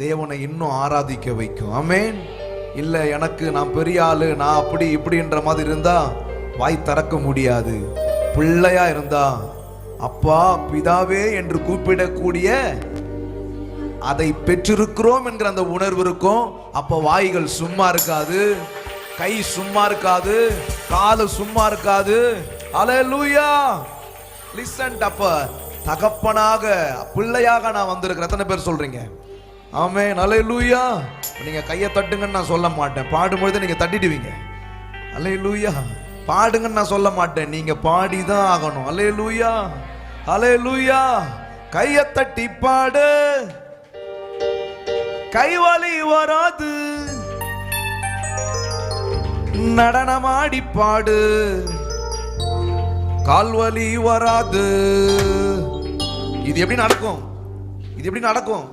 தேவனை இன்னும் ஆராதிக்க வைக்கும். அமேன் இல்லை எனக்கு நான் பெரிய ஆளு நான் அப்படி இப்படின்ற மாதிரி இருந்தா வாய் திறக்க முடியாது. பிள்ளையா இருந்தா அப்பா பிதாவே என்று கூப்பிடக்கூடிய அதை பெற்றிருக்கிறோம் என்கிற அந்த உணர்வு இருக்கும். அப்ப வாய்கள் சும்மா இருக்காது கை சும்மா இருக்காது காலு சும்மா இருக்காது. அலையலூயா லிசன் அப்ப தகப்பனாக பிள்ளையாக நான் வந்திருக்கிறேன். எத்தனை பேர் சொல்றீங்க? ஆமே அலையலூயா நீங்கள் கையை தட்டுங்கன்னு நான் சொல்ல மாட்டேன். பாடும்பொழுது நீங்கள் தட்டிடுவீங்க. அலையலூயா பாடுங்கன்னு நான் சொல்ல மாட்டேன். நீங்கள் பாடி தான் ஆகணும். அலையலூயா அலையலூயா கையை தட்டி பாடு. கைவலி வராது. நடனமாடி பாடு. கால்வலி வராது. இது எப்படி நடக்கும்? இது எப்படி நடக்கும்?